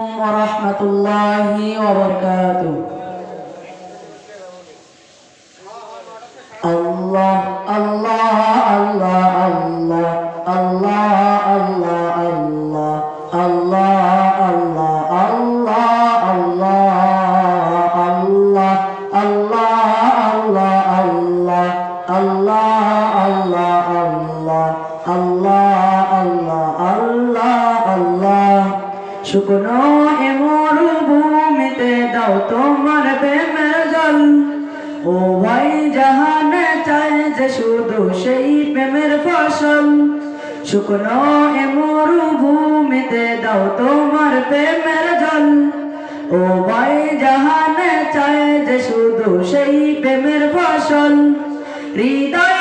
ورحمة الله وبركاته الله الله الله الله الله الله الله الله الله الله الله الله الله শুকনো এ মরুভূমিতে দাও তোমার প্রেমের জল। ও ভাই, জাহানে চাই যে শুধু সেই প্রেমের ফসল। শুকনো এ মরুভূমিতে দাও তোমার প্রেমের জল। ও ভাই, জাহানে চাই যে শুধু সেই প্রেমের ফসল। হৃদয়কে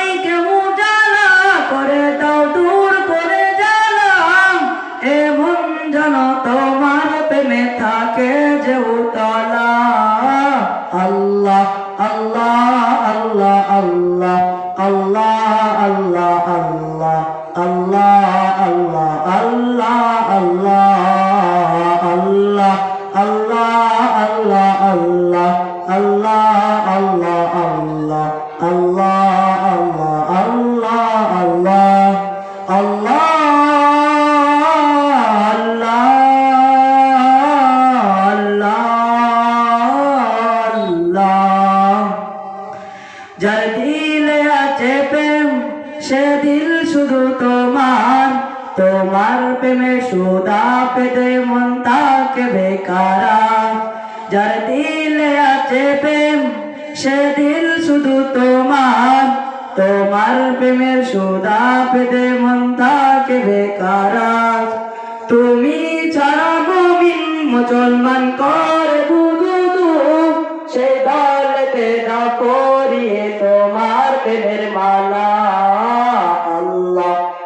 আল্লাহ আল্লাহ আল্লাহ আল্লাহ আল্লাহ আল্লাহ আল্লাহ আল্লাহ আল্লাহ আল্লাহ আল্লাহ আল্লাহ আল্লাহ আল্লাহ আল্লাহ আল্লাহ আল্লাহ আল্লাহ আল্লাহ যার আছে প্রেম সে দিল শুধু তোমার। তোমার প্রেমে সুদা পেতে মন তাকে বেকারা। যার দিলে আছে প্রেম, সে দিল শুধু তোমার। তোমার প্রেমের সুদা পেতে মন তাকে বেকারা। তুমি ছাড়া মুমিন, মুসলমান করে।